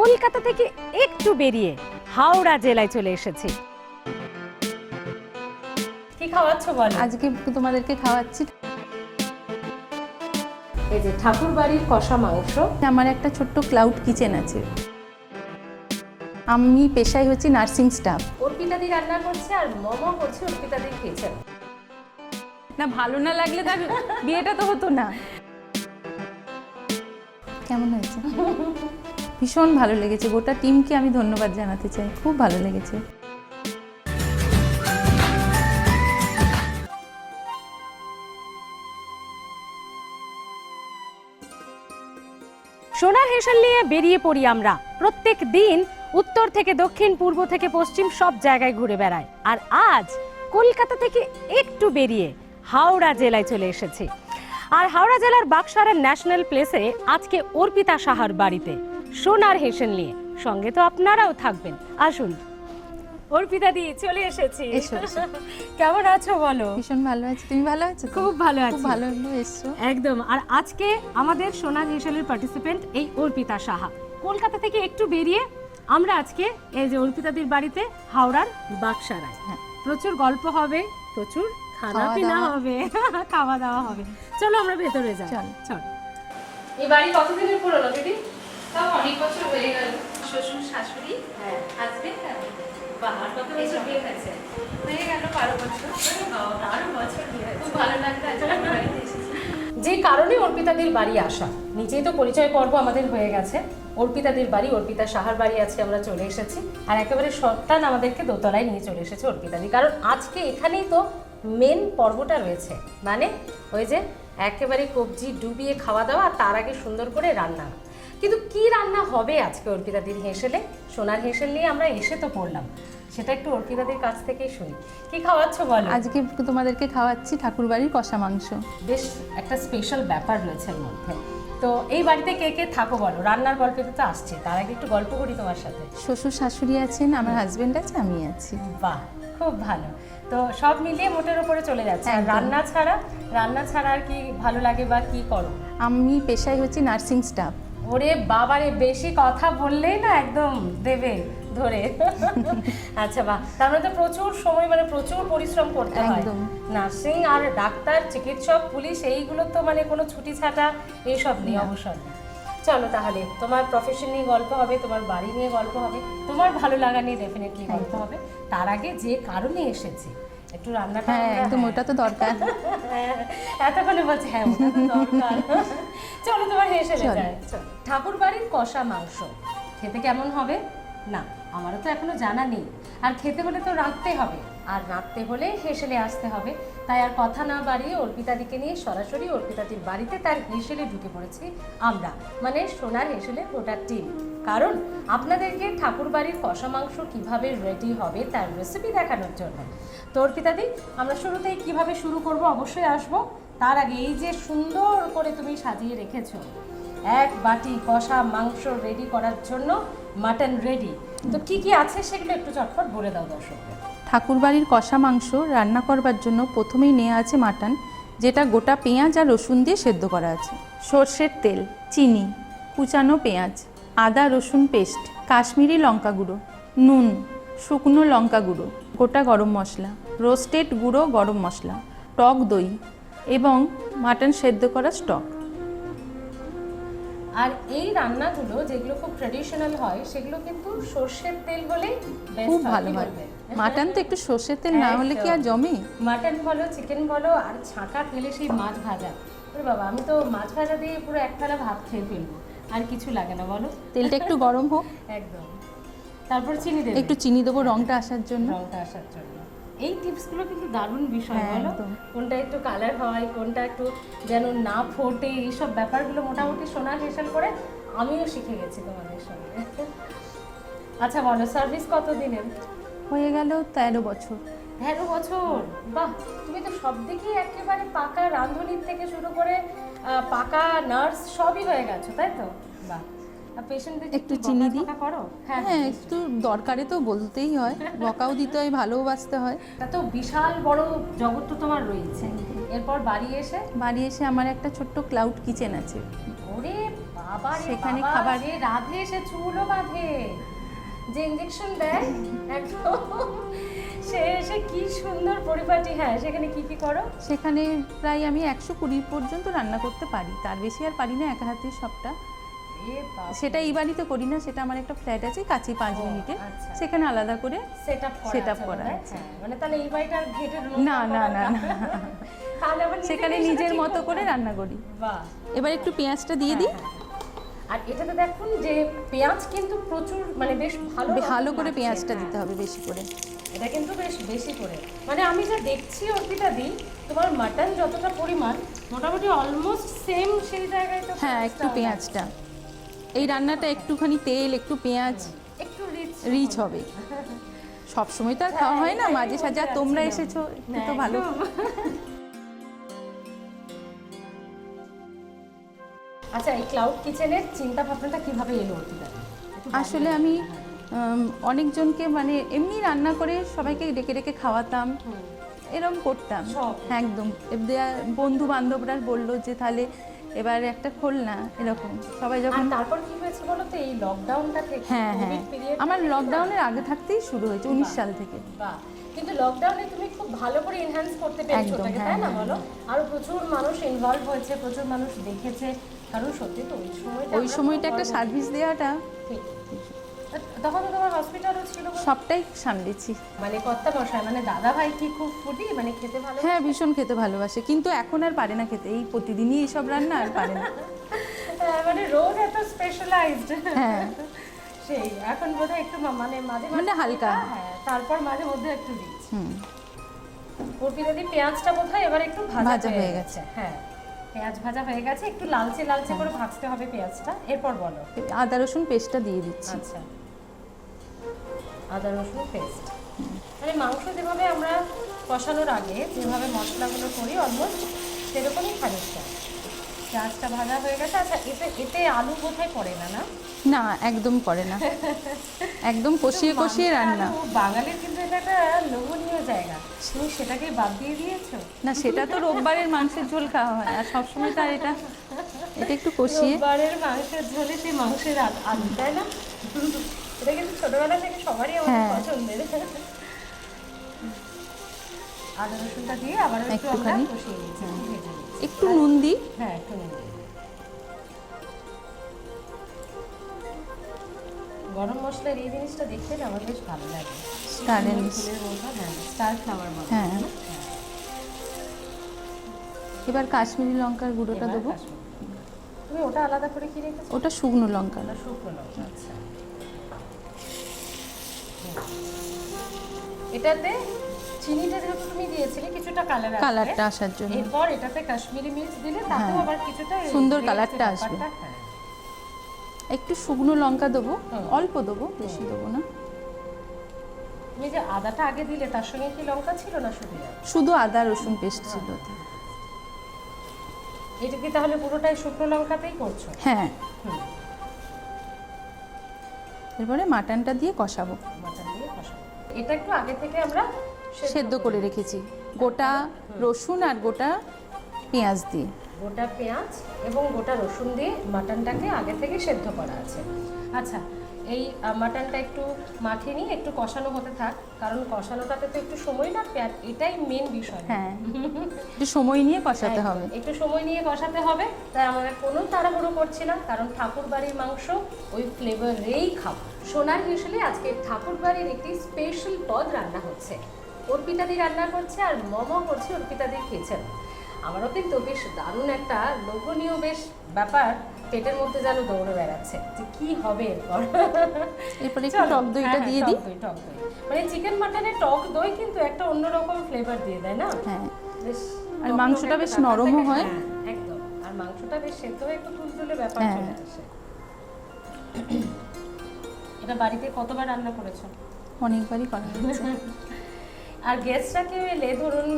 কলকাতা থেকে একটু বেরিয়ে হাওড়া জেলায় চলে এসেছি। কি খাওয়াচ্ছ বলো? আজকে তোমাদেরকে খাওয়াচ্ছি। এই যে ঠাকুর বাড়ির কষা মাংস। আমার একটা ছোট্ট ক্লাউড কিচেন আছে। আমি পেশায় হচ্ছি নার্সিং স্টাফ অর্পিতাদি রান্না করছে আর মোমো করছে অর্পিতাদির কিচেন না ভালো না লাগলে তার বিয়েটা তো হতো না। কেমন হয়েছে? ভীষণ ভালো লেগেছে। গোটা টিমকে আমি ধন্যবাদ জানাতে চাই। খুব ভালো লেগেছে। সোনার হেসেল নিয়ে বেরিয়ে পড়ি আমরা। প্রত্যেক দিন উত্তর থেকে দক্ষিণ, পূর্ব থেকে পশ্চিম সব জায়গায় ঘুরে বেড়ায় আর আজ কলকাতা থেকে একটু বেরিয়ে হাওড়া জেলায় চলে এসেছি। আর হাওড়া জেলার বাক্সারের ন্যাশনাল প্লেসে আজকে অর্পিতা সাহার বাড়িতে। সোনার হেসেল নিয়ে। সঙ্গে তো আপনারাও থাকবেন। আসুন। অর্পিতা দি চলে এসেছি। এসো, এসো। কেমন আছো বলো? ভীষণ ভালো আছে। তুমি ভালো আছো খুব ভালো আছি। ভালো এসছো একদম। আর আজকে আমাদের সোনার হেসেলের পার্টিসিপেন্ট এই অর্পিতা সাহা। কলকাতা থেকে একটু বেরিয়ে আমরা আজকে এই যে অর্পিতাদির বাড়িতে হাওড়ার বাক্সারায়। হ্যাঁ। প্রচুর গল্প হবে প্রচুর খানা খাওয়া পিনা হবে খাওয়া দাওয়া হবে। চলো আমরা ভেতরে যাই। চল। চল। এই বাড়ি কতদিনের পুরনো দিদি? তাও অনেক বছর হয়ে গেল। শ্বশুর শাশুড়ি হ্যাঁ। হাজবেন্ড বাহ আর কত বছর বিয়ে হয়েছে? হয়ে গেল বারো বছর। আরও বছর বিয়ে খুব ভালো লাগতো আজকে আমার বাড়িতে এসেছি যে কারণে অর্পিতাদের বাড়ি আসা। নিজেই তো পরিচয় পর্ব আমাদের হয়ে গেছে। অর্পিতাদের বাড়ি অর্পিতা সাহার বাড়ি আজকে আমরা চলে এসেছি। আর একেবারে সন্তান আমাদেরকে দোতলায় নিয়ে চলে এসেছে অর্পিতাদি কারণ আজকে এখানেই তো মেন পর্বটা রয়েছে। মানে ওই যে একেবারে কবজি ডুবিয়ে খাওয়া দাওয়া আর তার আগে সুন্দর করে রান্না। কিন্তু কি রান্না হবে আজকে অর্পিতাদির হেঁসেলে? সোনার হেঁসেল নিয়ে আমরা এসে তো পড়লাম। সেটা একটু অর্পিতাদির কাছ থেকেই শুনি। কি খাওয়াচ্ছ বলো? আজকে তোমাদেরকে খাওয়াচ্ছি ঠাকুরবাড়ির কষা মাংস। বেশ একটা স্পেশাল ব্যাপার রয়েছে এর মধ্যে। তো এই বাড়িতে কে কে থাকো বলো? রান্নার গল্পে তো আসছে তার আগে একটু গল্প করি তোমার সাথে। শ্বশুর শাশুড়ি আছেন আমার হাজবেন্ড আছে আমি আছি। বাহ খুব ভালো। তো সব মিলিয়ে মোটের উপরে চলে যাচ্ছে। আর রান্না ছাড়া রান্না ছাড়া আর কি ভালো লাগে বা কি করো? আমি পেশায় হচ্ছি নার্সিং স্টাফ ওরে বাবারে বেশি কথা বললেই না একদম দেবে ধরে। আচ্ছা বাহ তার মানে তো প্রচুর সময় মানে প্রচুর পরিশ্রম করতে হয়। নার্সিং আর ডাক্তার চিকিৎসক পুলিশ এইগুলো তো মানে কোনো ছুটি ছাটা এইসব নেই অবসর চলো তাহলে তোমার প্রফেশন নিয়ে গল্প হবে তোমার বাড়ি নিয়ে গল্প হবে তোমার ভালো লাগা নিয়ে ডেফিনেটলি গল্প হবে। তার আগে যে কারণে এসেছি একটু রান্নাটা হ্যাঁ একদম ওটা তো দরকার। হ্যাঁ, এতক্ষণে বলছে হ্যাঁ ওটা তো দরকার। চলো তোমার হেসে চলো। যায়। ঠাকুর বাড়ির কষা মাংস খেতে কেমন হবে? না আমারও তো এখনও জানা নেই। আর খেতে হলে তো রাখতে হবে। আর রাঁধতে হলে হেসেলে আসতে হবে। তাই আর কথা না বাড়িয়ে অর্পিতাদিকে নিয়ে সরাসরি অর্পিতাদির বাড়িতে তার হেসেলে ঢুকে পড়েছি আমরা। মানে সোনার হেসেলের গোটা টিম। কারণ আপনাদেরকে ঠাকুর বাড়ির কষা মাংস কীভাবে রেডি হবে তার রেসিপি দেখানোর জন্য। তো অর্পিতাদি, আমরা শুরুতেই কীভাবে শুরু করব অবশ্যই আসব। তার আগে এই যে সুন্দর করে তুমি সাজিয়ে রেখেছো, এক বাটি কষা মাংস রেডি করার জন্য মাটন রেডি তো কি কি আছে সেগুলো একটু চটপট বলে দাও দর্শকদের। ঠাকুরবাড়ির কষা মাংস রান্না করবার জন্য প্রথমেই নেওয়া আছে মাটন যেটা গোটা পেঁয়াজ আর রসুন দিয়ে সেদ্ধ করা আছে। সর্ষের তেল চিনি কুচানো পেঁয়াজ আদা রসুন পেস্ট কাশ্মীরি লঙ্কা গুঁড়ো নুন শুকনো লঙ্কা গুঁড়ো গোটা গরম মশলা রোস্টেড গুঁড়ো গরম মশলা টক দই এবং মাটন সেদ্ধ করা স্টক। আর এই রান্নাগুলো যেগুলো খুব ট্রেডিশনাল হয় সেগুলো কিন্তু সর্ষের তেল হলেই খুব ভালো হয়? মাটন তো একটু সর্ষের তেল না হলে কি আর জমে? মাটন বলো চিকেন বলো আর ছাঁকা তেলে সেই মাছ ভাজা। ওরে বাবা আমি তো মাছ ভাজা দিয়ে পুরো এক থালা ভাত খেয়ে ফেলব আর কিছু লাগে না বলো। তেলটা একটু গরম হোক। একদম। তারপর চিনি দেবে। একটু চিনি দেবো রংটা আসার জন্য। রংটা আসার জন্য। এই টিপসগুলো কিন্তু দারুণ বিষয় হ্যাঁ, বলো। কোনটা একটু কালার হয় কোনটা একটু যেন না ফোটে এইসব ব্যাপারগুলো মোটামুটি সোনা হেসেল করে আমিও শিখে গেছি তোমাদের সঙ্গে। আচ্ছা বলো সার্ভিস কত দিনের হয়ে গেল তেরো বছর। তেরো বছর? বাহ তুমি তো সব দিকেই একেবারে পাকা রাঁধুনির থেকে শুরু করে পাকা নার্স সবই হয়ে গেছো তাই তো? বাহ একটু চিনি দিই। করো? হ্যাঁ হ্যাঁ একটু দরকারে তো বলতেই হয় বকাও দিতে হয় ভালোবাসতে হয়। তা তো বিশাল বড় জগৎ তো তোমার রয়েছে। এরপর বাড়ি এসে? বাড়ি এসে আমার একটা ছোট্ট ক্লাউড কিচেন আছে। ওরে বাবা রে সেখানে খাবার- রাধে সে চুলও বাঁধে। যে ইঞ্জেকশন দেয় একদম সে সে কি সুন্দর পরিপাটি হ্যাঁ সেখানে কি কি করো সেখানে প্রায় আমি একশো কুড়ি পর্যন্ত রান্না করতে পারি তার বেশি আর পারি না একা হাতে সবটা সেটা এই বাড়িতে করি না সেটা আমার একটা ফ্ল্যাট আছে কাছে পাঁচ মিনিটে আচ্ছা। সেখানে আলাদা করে সেট আপ করা। আছে। হ্যাঁ, মানে তাহলে এই ঘেটের না, না, না, না। সেখানে নিজের মতো করে রান্না করি এবার একটু পেঁয়াজটা দিয়ে দিই হ্যাঁ, হ্যাঁ। আর এটাতে দেখুন যে পেঁয়াজ কিন্তু প্রচুর মানে বেশ ভালো ভালো করে পেঁয়াজটা হ্যাঁ। দিতে হবে বেশি করে। এটা কিন্তু বেশ বেশি করে। মানে আমি যা দেখছি অর্পিতা দি তোমার মাটন যতটা পরিমাণ মোটামুটি অলমোস্ট সেম সেই জায়গায় তো হ্যাঁ একটু পেঁয়াজটা এই রান্নাটা একটুখানি তেল একটু পেঁয়াজ একটু রিচ রিচ হবে। সব সময় তো আর খাওয়া হয় না হ্যাঁ, মাঝে সাঝে আর তোমরা এসেছ হ্যাঁ, তো ভালো। আচ্ছা এই ক্লাউড কিচেনের চিন্তা ভাবনাটা কীভাবে এলো আসলে আমি অনেকজনকে মানে এমনি রান্না করে সবাইকে ডেকে ডেকে খাওয়াতাম। হুম। এরকম করতাম। হ্যাঁ একদম। বন্ধু বান্ধবরা বলল যে তাহলে এবার একটা খোল না এরকম। সবাই যখন তারপর কি হয়েছে বলো তো এই লকডাউনটা থেকে হ্যাঁ হ্যাঁ। আমার লকডাউনের আগে থাকতেই শুরু হয়েছে উনিশ সাল থেকে। কিন্তু লকডাউনে তুমি খুব ভালো করে এনহ্যান্স করতে পেরেছ হ্যাঁ, তাই না হ্যাঁ, বলো? আর প্রচুর মানুষ ইনভলভ হয়েছে প্রচুর মানুষ দেখেছে। কারণ সত্যি তো ওই সময়টা ওই সময়টা একটা সার্ভিস দেওয়াটা। ঠিক। তখন তো তোমার হসপিটালও ছিল সবটাই সামলেছি। মানে কর্তা মশাই মানে দাদা ভাই কি খুব ফুটি মানে খেতে ভালো হ্যাঁ ভীষণ খেতে ভালোবাসে। কিন্তু এখন আর পারে না খেতে। এই প্রতিদিনই এইসব রান্না আর পারে না। হ্যাঁ, মানে রোজ এত স্পেশালাইজড হ্যাঁ। সেই এখন বোধহয় একটু মানে মাঝে মানে হালকা। হ্যাঁ। তারপর মাঝে মধ্যে একটু রিচ হুম। পেঁয়াজটা বোধহয় এবার একটু ভাজা হয়ে হয়ে গেছে। হ্যাঁ। পেঁয়াজ ভাজা হয়ে গেছে একটু লালচে লালচে করে ভাজতে হবে পেঁয়াজটা। এরপর বলো। আদা রসুন পেস্টটা দিয়ে দিচ্ছি। আচ্ছা। আদা রসুন পেস্ট। মানে মাংস যেভাবে আমরা কষানোর আগে যেভাবে মশলাগুলো করি অলমোস্ট সেরকমই খানিকটা। পেঁয়াজটা ভাজা হয়ে গেছে। আচ্ছা এতে এতে আলু বোধহয় পড়ে না না? না একদম করে না। একদম কষিয়ে কষিয়ে রান্না। বাঙালির একটা লোভনীয় জায়গা। তুমি সেটাকে বাদ দিয়ে দিয়েছ? না সেটা তো রোববারের মাংসের ঝোল খাওয়া হয় আর সবসময় তো আর এটা এটা একটু কষিয়ে রোববারের মাংসের ঝোলে সেই মাংসের আলু তাই না? এটা কিন্তু ছোটবেলা থেকে সবারই আমার হ্যাঁ। পছন্দের। আদা রসুনটা দিয়ে আবার একটু আমরা কষিয়ে নিচ্ছি। একটু নুন দিই। হ্যাঁ একটু নুন দিই। গরম মশলার এই জিনিসটা দেখতে না আমার বেশ ভালো লাগে। মতো, হ্যাঁ স্টার ফ্লাওয়ার। এবার কাশ্মীরি লঙ্কার গুঁড়োটা দেবো। তুমি ওটা আলাদা করে কি রেখেছো? ওটা শুকনো লঙ্কা। শুকনো লঙ্কা আচ্ছা। এটাতে চিনিটা যেহেতু তুমি দিয়েছিলে কিছুটা কালার আসবে। কালারটা আসার জন্য। এরপর এটাতে কাশ্মীরি মির্চ দিলে তাতেও হ্যাঁ। আবার কিছুটা সুন্দর কালারটা আসবে। হ্যাঁ। একটু শুকনো লঙ্কা দেবো অল্প দেবো বেশি দেবো না। তুমি যে আদাটা আগে দিলে তার সঙ্গে কি লঙ্কা ছিল না শুধু শুধু আদা রসুন পেস্ট ছিল এটা কি তাহলে পুরোটাই শুকনো লঙ্কাতেই করছ? হ্যাঁ। এরপরে মাটনটা দিয়ে কষাবো। মাটন দিয়ে কষাবো। এটা একটু আগে থেকে আমরা সেদ্ধ করে রেখেছি। গোটা রসুন আর গোটা পেঁয়াজ দিয়ে। গোটা পেঁয়াজ এবং গোটা রসুন দিয়ে মাটনটাকে আগে থেকে সেদ্ধ করা আছে। আচ্ছা এই মাটনটা একটু মাখিয়ে নিয়ে একটু কষানো হতে থাক। কারণ কষানোটাতে তো একটু সময় লাগবে আর এটাই মেন বিষয়। হ্যাঁ। একটু সময় নিয়ে কষাতে হবে। একটু সময় নিয়ে কষাতে হবে তাই আমরা কোনো তাড়াহুড়ো করছি না কারণ ঠাকুর বাড়ির মাংস ওই ফ্লেভারেই খাব। সোনার হিসেবে আজকে ঠাকুর বাড়ির একটি স্পেশাল পদ রান্না হচ্ছে। অর্পিতাদি রান্না করছে আর মম করছে অর্পিতাদির কিচেন আমারও কিন্তু বেশ দারুণ একটা লোভনীয় বেশ ব্যাপার। পেটের মধ্যে যেন দৌড়ে বেড়াচ্ছে। যে কি হবে এরপর? এরপরে একটু টক দইটা হ্যাঁ, দিয়ে হ্যাঁ, দিই টক দই, টক দই। মানে চিকেন মাটনের টক দই কিন্তু একটা অন্যরকম ফ্লেভার দিয়ে দেয় না? হ্যাঁ। বেশ আর মাংসটা বেশ নরমও হয়। হ্যাঁ, একদম। আর মাংসটা বেশ সেদ্ধ হয়ে একটু তুলতুলে ব্যাপার। চলে আসে। এটা বাড়িতে কতবার রান্না করেছ? অনেকবারই করা আর গেস্টরা কেউ এলে ধরুন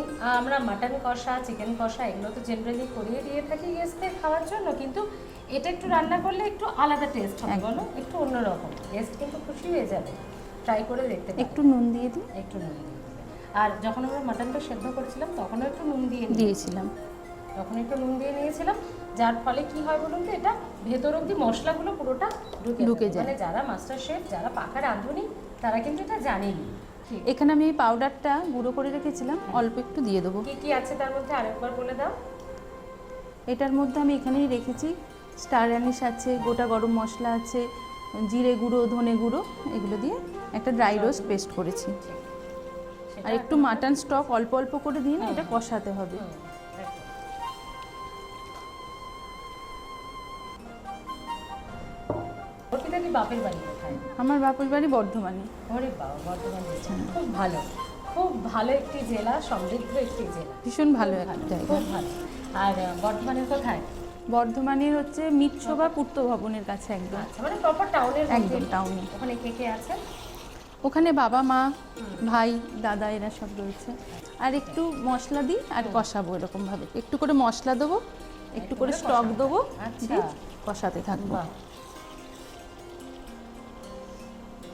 আমরা মাটন কষা চিকেন কষা এগুলো তো জেনারেলি করিয়ে দিয়ে থাকি গেস্টদের খাওয়ার জন্য। কিন্তু এটা একটু রান্না করলে একটু আলাদা টেস্ট হবে বলো? একটু অন্যরকম। টেস্ট কিন্তু খুশি হয়ে যাবে। ট্রাই করে দেখতে একটু নুন দিয়ে দিই। একটু নুন দিয়ে আর যখন আমরা মাটনটা সেদ্ধ করছিলাম তখনও একটু নুন দিয়ে দিয়েছিলাম। তখন একটু নুন দিয়ে নিয়েছিলাম। যার ফলে কি হয় বলুন তো এটা ভেতর অব্দি মশলাগুলো পুরোটা ঢুকে ঢুকে যায়। যায়। মানে যারা মাস্টার শেফ যারা পাকা রাঁধুনি তারা কিন্তু এটা জানেনি। এখানে আমি এই পাউডারটা গুঁড়ো করে রেখেছিলাম। অল্প একটু দিয়ে দেবো। কি কি আছে তার মধ্যে আরেকবার বলে দাও। এটার মধ্যে আমি এখানেই রেখেছি স্টার অ্যানিস আছে গোটা গরম মশলা আছে জিরে গুঁড়ো ধনে গুঁড়ো এগুলো দিয়ে একটা ড্রাই রোস্ট পেস্ট করেছি। আর একটু মাটন স্টক অল্প অল্প করে দিয়ে না এটা কষাতে হবে। বাপের বাড়ি আমার বাপের বাড়ি বর্ধমানে। ওরে বাবা বর্ধমান খুব ভালো। খুব ভালো একটি জেলা সমৃদ্ধ একটি জেলা। ভীষণ ভালো একটা জায়গা। খুব ভালো। আর বর্ধমানের কোথায়? বর্ধমানের হচ্ছে মিটশোভা পূর্ত ভবনের কাছে একদম। আচ্ছা মানে প্রপার টাউনের একদম টাউনে ওখানে কে কে আছে? ওখানে বাবা মা ভাই দাদা এরা সব রয়েছে। আর একটু মশলা দিই আর কষাবো এরকমভাবে। একটু করে মশলা দেবো একটু করে স্টক দেবো আচ্ছা। দিয়ে কষাতে থাকব।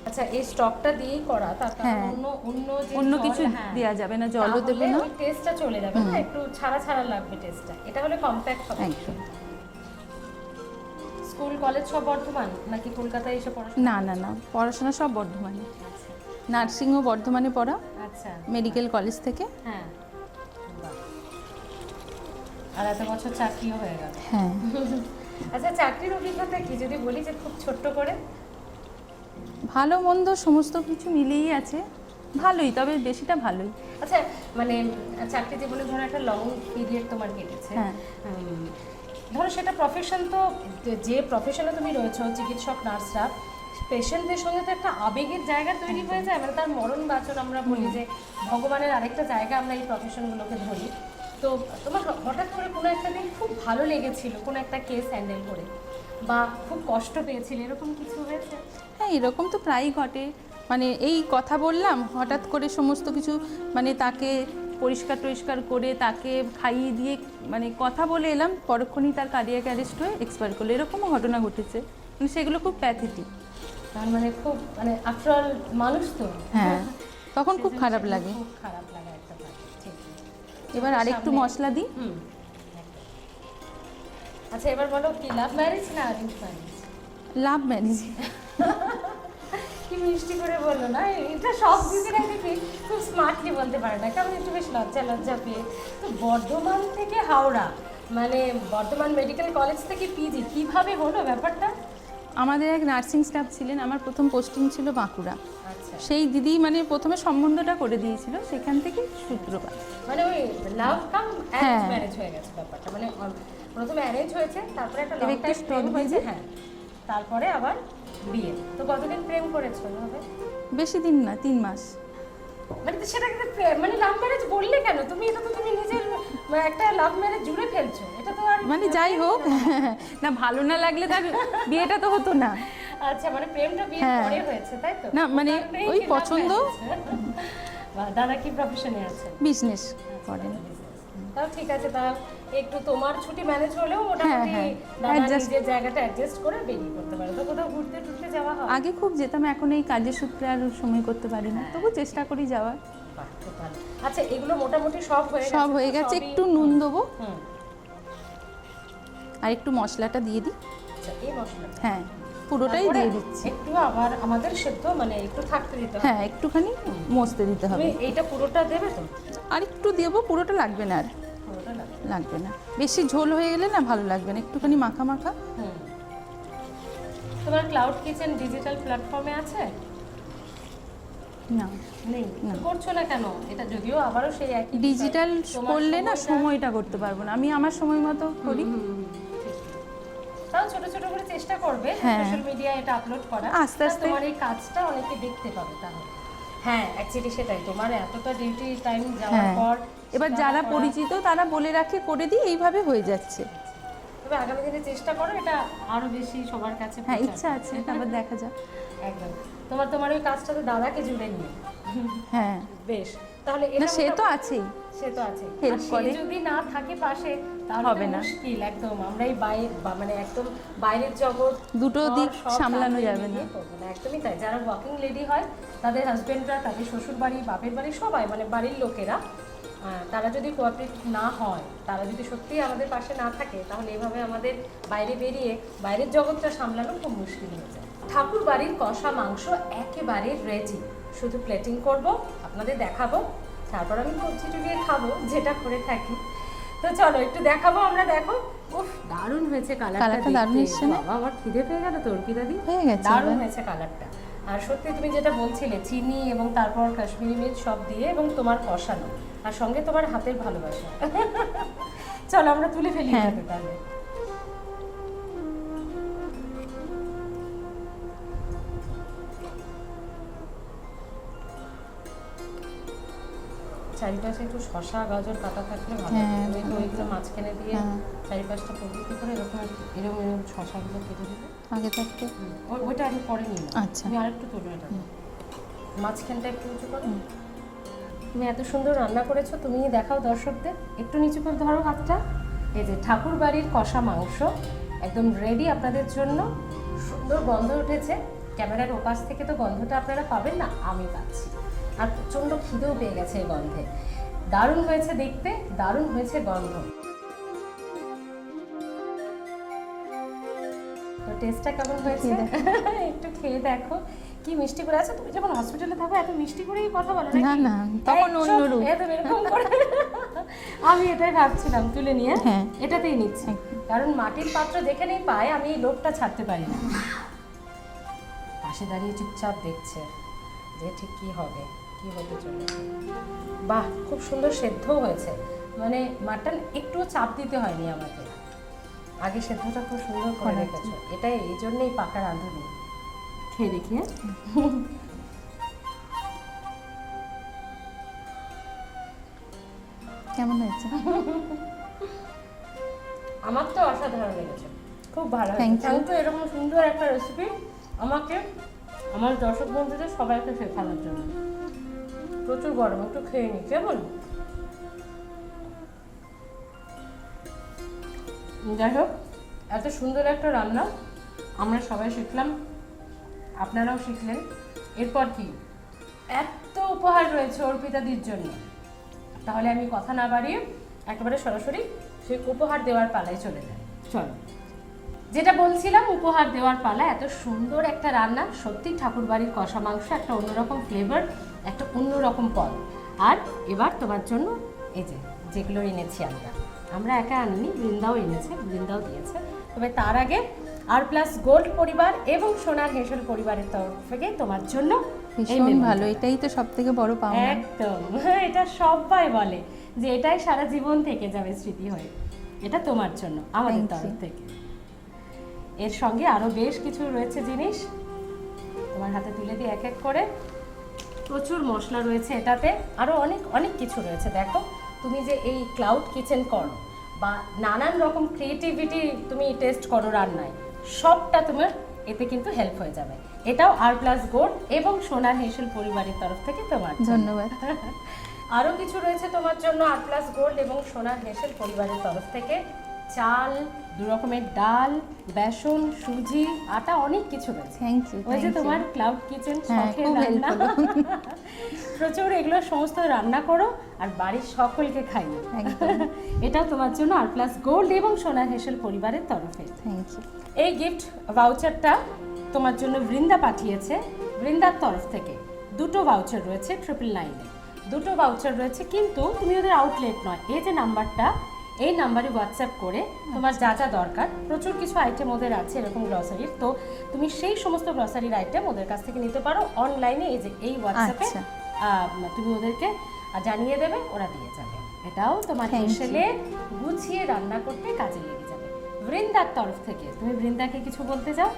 আচ্ছা এই স্টকটা দিয়েই করা তার হ্যাঁ। অন্য অন্য অন্য কিছু হ্যাঁ, দেওয়া যাবে না জলও দেবে না। টেস্টটা চলে যাবে না একটু ছাড়া ছাড়া লাগবে টেস্টটা এটা হলে কম্প্যাক্ট হবে। স্কুল কলেজ সব বর্ধমান? নাকি কলকাতায় এসে পড়াশোনা না না না পড়াশোনা সব বর্ধমানে। নার্সিংও বর্ধমানে পড়া। আচ্ছা। মেডিকেল কলেজ থেকে। হ্যাঁ। আর এত বছর চাকরিও হয়ে গেল। হ্যাঁ। আচ্ছা চাকরির অভিজ্ঞতা কি? যদি বলি যে খুব ছোট্ট করে। ভালো মন্দ সমস্ত কিছু মিলিয়েই আছে। ভালোই তবে বেশিটা ভালোই। আচ্ছা মানে চাকরি জীবনে ধরো একটা লং পিরিয়ড তোমার কেটেছে। হ্যাঁ। ধরো সেটা প্রফেশন তো, যে প্রফেশনে তুমি রয়েছো, চিকিৎসক নার্সরা পেশেন্টদের সঙ্গে তো একটা আবেগের জায়গা তৈরি হয়ে যায়। মানে তার মরণ বাচন আমরা বলি যে, ভগবানের আরেকটা জায়গা আমরা এই প্রফেশনগুলোকে ধরি। তো তোমার হঠাৎ করে কোনো একটা দিন খুব ভালো লেগেছিল, কোনো একটা কেস হ্যান্ডেল করে, বা খুব কষ্ট পেয়েছিলে, এরকম কিছু হয়েছে? হ্যাঁ এরকম তো প্রায়ই ঘটে। মানে এই কথা বললাম, হঠাৎ করে সমস্ত কিছু মানে তাকে পরিষ্কার টরিষ্কার করে তাকে খাইয়ে দিয়ে মানে কথা বলে এলাম পরক্ষণই তার কার্ডিয়াক অ্যারেস্ট হয়ে এক্সপায়ার করল। এরকমও ঘটনা ঘটেছে। কিন্তু সেগুলো খুব প্যাথেটিক তার মানে খুব মানে আফটার মানুষ তো। হ্যাঁ। তখন খুব খারাপ লাগে। খুব খারাপ লাগে একটা ঠিক এবার আরেকটু মশলা দিই। আচ্ছা এবার বলো কি লাভ ম্যারেজ না অ্যারেঞ্জ ম্যারেজ লাভ ম্যারেজ কি মিষ্টি করে বলল না এটা সব দিদিরা দেখি খুব স্মার্টলি বলতে পারে না কেমন একটু বেশ লজ্জা লজ্জা পেয়ে। তো বর্ধমান থেকে হাওড়া মানে বর্ধমান মেডিকেল কলেজ থেকে পিজি কীভাবে হলো ব্যাপারটা? আমাদের এক নার্সিং স্টাফ ছিলেন আমার প্রথম পোস্টিং ছিল বাঁকুড়া। আচ্ছা। সেই দিদি মানে প্রথমে সম্বন্ধটা করে দিয়েছিল সেখান থেকে সূত্রপাত। মানে ওই লাভ কাম হ্যাঁ। ম্যারেজ হয়ে গেছে ব্যাপারটা মানে প্রথমে অ্যারেঞ্জ হয়েছে তারপরে একটা লং এবার একটু টাইম প্রেম stock হয়েছে হ্যাঁ। তারপরে আবার বিয়ে। তো কতদিন প্রেম করেছ এভাবে? বেশি দিন না তিন মাস। মানে তো সেটা কিন্তু প্রে- মানে লাভ ম্যারেজ বললে কেন? তুমি এটা তো তুমি নিজের মানে একটা লাভ ম্যারেজ জুড়ে ফেলছো। এটা তো আর মানে যাই হোক না। ভালো না লাগলে তার বিয়েটা তো হতো না। আচ্ছা মানে প্রেমটা বিয়ের হ্যাঁ। পরে হয়েছে তাই তো? না, মানে তারপরেই ওই কি love পছন্দ। marriage? বাহ, দাদা কি প্রফেশনে আছে? বিজনেস করেন। তাও ঠিক আছে তা একটু তোমার ছুটি ম্যানেজ হলেও মোটামুটি হ্যাঁ, দাদা নিজের জায়গাটা অ্যাডজাস্ট করে বেরিয়ে করতে পারে। তো কোথাও ঘুরতে টুরতে যাওয়া হয়? আগে খুব যেতাম এখন এই কাজের সূত্রে আর সময় করতে পারি না। তবু চেষ্টা করি যাওয়ার। আচ্ছা এগুলো মোটামুটি সব হয়ে গেছে সব হয়ে গেছে একটু নুন দেবো। আর একটু মশলাটা দিয়ে দিই। আচ্ছা এই মশলা। হ্যাঁ পুরোটাই দিয়ে দিচ্ছি। একটু আবার আমাদের সেদ্ধ মানে একটু থাকতে দিতে হবে। হ্যাঁ একটুখানি মস্তে দিতে হবে। এইটা পুরোটা দেবে তো? আর একটু দেবো পুরোটা লাগবে না আর। লাগবে না। বেশি ঝোল হয়ে গেলে না ভালো লাগবে না একটুখানি মাখা মাখা। তোমার ক্লাউড কিচেন ডিজিটাল প্ল্যাটফর্মে আছে? না। নেই? না। করছ না কেন? এটা যদিও আবারও সেই একই ডিজিটাল করলে না সময়টা- করতে পারব না। আমি আমার সময় মতো করি। তাও ছোট ছোট করে চেষ্টা করবে। সোশ্যাল মিডিয়ায় এটা আপলোড করা। আস্তে আস্তে। তোমার এই কাজটা অনেকে দেখতে পাবে তাহলে। হ্যাঁ অ্যাকচুয়ালি সেটাই। তোমার এতটা ডিউটি টাইম যাওয়ার হ্যাঁ। পর এবার যারা পরিচিত তারা বলে রাখে করে দিই এইভাবে হয়ে যাচ্ছে। তবে আগামী দিনে চেষ্টা করো এটা আরও বেশি সবার কাছে হ্যাঁ ইচ্ছা আছে তারপর দেখা যাক। একদম। তোমার তোমার ওই কাজটাতে দাদাকে জুড়ে নিয়ে। হ্যাঁ। বেশ তাহলে এটা সে তো আছেই। সে তো আছে সে করে। যদি না থাকে পাশে তাহলে হবে না। মুশকিল একদম। আমরা এই বাইরে মানে একদম বাইরের জগৎ দুটো দিক সামলানো যাবে না। একদমই তাই। যারা ওয়ার্কিং লেডি হয় তাদের হাজবেন্ডরা তাদের শ্বশুর বাড়ি বাপের বাড়ি সবাই মানে বাড়ির লোকেরা তারা যদি কোঅপারেট না হয় তারা যদি সত্যিই আমাদের পাশে না থাকে তাহলে এভাবে আমাদের বাইরে বেরিয়ে বাইরের জগৎটা সামলানো খুব মুশকিল হয়ে যায়। ঠাকুর বাড়ির কষা মাংস একেবারে রেডি শুধু প্লেটিং করব আপনাদের দেখাবো তারপর আমি কবজি টুকিয়ে খাব যেটা করে থাকি। তো চলো একটু দেখাবো আমরা দেখো। উফ দারুণ হয়েছে কালারটা কালারটা দারুণ এসছে না? বাবা আমার খিদে পেয়ে গেল তোর কি দাদি? হয়ে গেছে দারুণ হয়েছে কালারটা আর সত্যি তুমি যেটা বলছিলে চিনি এবং তারপর কাশ্মীরি মির্চ সব দিয়ে এবং তোমার কষানো। আর সঙ্গে তোমার হাতের ভালোবাসা। চলো আমরা তুলে ফেলি হ্যাঁ। তাহলে। চারিপাশে একটু শশা গাজর কাটা থাকলে ভালো হ্যাঁ, তুমি তো ওইগুলো মাঝখানে দিয়ে হ্যাঁ। চারিপাশটা পদ্ধতি করে এরকম এরকম এরকম শশাগুলো কেটে দিবে আগে থাকতে? ওইটা আগে পরে নাও। আচ্ছা। তুমি আরেকটু তোলো এটা। মাঝখানটা একটু উঁচু করো। তুমি এত সুন্দর রান্না করেছ তুমি দেখাও দর্শকদের। একটু নিচু করে ধরো হাতটা। এই যে ঠাকুর বাড়ির কষা মাংস একদম রেডি আপনাদের জন্য। সুন্দর গন্ধ উঠেছে। ক্যামেরার ওপাশ থেকে তো গন্ধটা আপনারা পাবেন না আমি পাচ্ছি। আর প্রচণ্ড খিদেও পেয়ে গেছে এই গন্ধে। দারুণ হয়েছে দেখতে দারুণ হয়েছে গন্ধ। তো টেস্টটা কেমন হয়েছে? একটু খেয়ে দেখো। কি মিষ্টি করে আছে? তুমি যখন হসপিটালে থাকো এত মিষ্টি করেই কথা বলো না, না, তখন এই, অন্য রূপ। এরকম করে। আমি এটাই ভাবছিলাম তুলে নিয়ে। হ্যাঁ। এটাতেই নিচ্ছি। কারণ মাটির পাত্র যেখানেই পাই আমি এই লোভটা ছাড়তে পারি না। পাশে দাঁড়িয়ে চুপচাপ দেখছে যে ঠিক কি হবে কি হতে চলেছে। বাহ খুব সুন্দর সেদ্ধও হয়েছে। মানে মাটন একটু চাপ দিতে হয়নি আমাকে। আগে সেদ্ধটা খুব সুন্দর করে করা রেখেছো। এটাই এই জন্যই পাকা রাঁধুনি। খেয়ে দেখি হ্যাঁ? কেমন হয়েছে? আমার তো অসাধারণ লেগেছে। খুব ভালো. থ্যাংক ইউ এরকম সুন্দর একটা রেসিপি আমাকে আমার দর্শক বন্ধুদের সবাইকে শেখানোর জন্য। প্রচুর গরম একটু খেয়ে নি কেমন? যাই হোক এত সুন্দর একটা রান্না আমরা সবাই শিখলাম। আপনারাও শিখলেন। এরপর কি? এত উপহার রয়েছে অর্পিতাদির জন্য। তাহলে আমি কথা না বাড়িয়ে একেবারে সরাসরি সেই উপহার দেওয়ার পালায় চলে যাই। চলো। যেটা বলছিলাম, উপহার দেওয়ার পালা, এত সুন্দর একটা রান্না। সত্যি ঠাকুরবাড়ির কষা মাংস একটা অন্যরকম ফ্লেভার একটা অন্যরকম পদ। আর এবার তোমার জন্য এই যে, যেগুলো এনেছি আমরা। আমরা একা আনিনি, বৃন্দাও এনেছে, বৃন্দাও দিয়েছে। তবে তার আগে আর প্লাস গোল্ড পরিবার এবং সোনার হেসেল পরিবারের তরফ থেকে তোমার জন্য ভীষণ ভালো এটাই তো সব থেকে বড় পাওনা। একদম। এটা সবাই বলে যে এটাই সারা জীবন থেকে যাবে স্মৃতি হয়ে। এটা তোমার জন্য আমাদের তরফ থেকে। এর সঙ্গে আরও বেশ কিছু রয়েছে জিনিস। তোমার হাতে তুলে দিই এক এক করে। প্রচুর মশলা রয়েছে এটাতে। আরও অনেক অনেক কিছু রয়েছে দেখো। তুমি যে এই ক্লাউড কিচেন করো বা নানান রকম ক্রিয়েটিভিটি তুমি টেস্ট করো রান্নায়। সবটা তোমার এতে কিন্তু হেল্প হয়ে যাবে। এটাও আর প্লাস গোল্ড এবং সোনার হেসেল পরিবারের তরফ থেকে তোমার ধন্যবাদ। আরও কিছু রয়েছে তোমার জন্য আর প্লাস গোল্ড এবং সোনার হেসেল পরিবারের তরফ থেকে। চাল দু রকমের ডাল বেসন সুজি আটা অনেক কিছু রয়েছে। থ্যাংক ইউ ওই যে তোমার ক্লাউড কিচেন হ্যাঁ, শখের রান্না। প্রচুর এগুলো সমস্ত রান্না করো আর বাড়ির সকলকে খাইও একদম। এটাও তোমার জন্য আর প্লাস গোল্ড এবং সোনার হেসেল পরিবারের তরফে। থ্যাংক ইউ এই গিফট ভাউচারটা তোমার জন্য বৃন্দা পাঠিয়েছে বৃন্দার তরফ থেকে। দুটো ভাউচার রয়েছে ট্রিপল নাইনে দুটো ভাউচার রয়েছে কিন্তু তুমি ওদের আউটলেট নয়। এই যে নাম্বারটা এই নাম্বারে হোয়াটসঅ্যাপ করে তোমার যা যা দরকার প্রচুর কিছু আইটেম ওদের আছে এরকম গ্রসারির তো তুমি সেই সমস্ত গ্রসারির আইটেম ওদের কাছ থেকে নিতে পারো। অনলাইনে এই যে এই হোয়াটসঅ্যাপে। তুমি ওদেরকে জানিয়ে দেবে ওরা দিয়ে যাবে। এটাও তোমার হেসেলে গুছিয়ে রান্না করতে কাজে লেগে যাবে। বৃন্দার তরফ থেকে তুমি বৃন্দাকে কিছু বলতে চাও?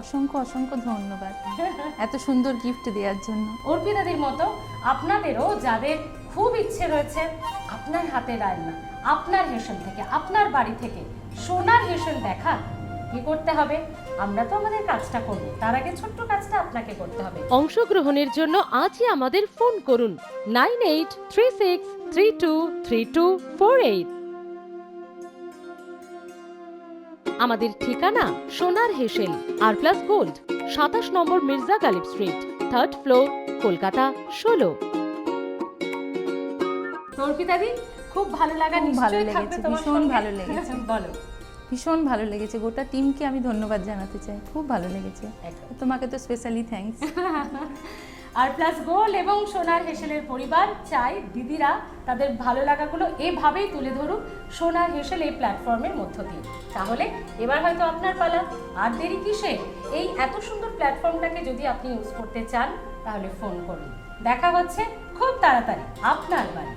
অসংখ্য অসংখ্য ধন্যবাদ। এত সুন্দর গিফট দেওয়ার জন্য। অর্পিতাদের মতো আপনাদেরও যাদের খুব ইচ্ছে রয়েছে আপনার হাতে রান্না আপনার হেসেল থেকে আপনার বাড়ি থেকে সোনার হেসেল দেখা কি করতে হবে? আমরা তো আমাদের কাজটা করব। তার আগে ছোট্ট কাজটা আপনাকে করতে হবে। অংশগ্রহণের জন্য আজই আমাদের ফোন করুন। Nine eight three six three two three two four eight. আমাদের ঠিকানা Sonar Hesel R plus gold সাতাশ নম্বর Mirza Ghalib street third floor Kolkata ষোলো। অর্পিতাদি খুব ভালো লাগা ভালো লেগেছে, ভীষণ ভালো লেগেছে। বলো। ভীষণ ভালো লেগেছে। গোটা টিমকে আমি ধন্যবাদ জানাতে চাই। খুব ভালো লেগেছে। তোমাকে তো specially thanks R plus gold এবং সোনার হেসেলের পরিবার চাই দিদিরা তাদের ভালো লাগাগুলো এভাবেই তুলে ধরুক সোনার হেসেল এই প্ল্যাটফর্মের মধ্য দিয়ে। তাহলে এবার হয়তো আপনার পালা। আর দেরি কিসে? এই এত সুন্দর প্ল্যাটফর্মটাকে যদি আপনি ইউজ করতে চান তাহলে ফোন করুন। দেখা হচ্ছে খুব তাড়াতাড়ি আপনার বাড়ি।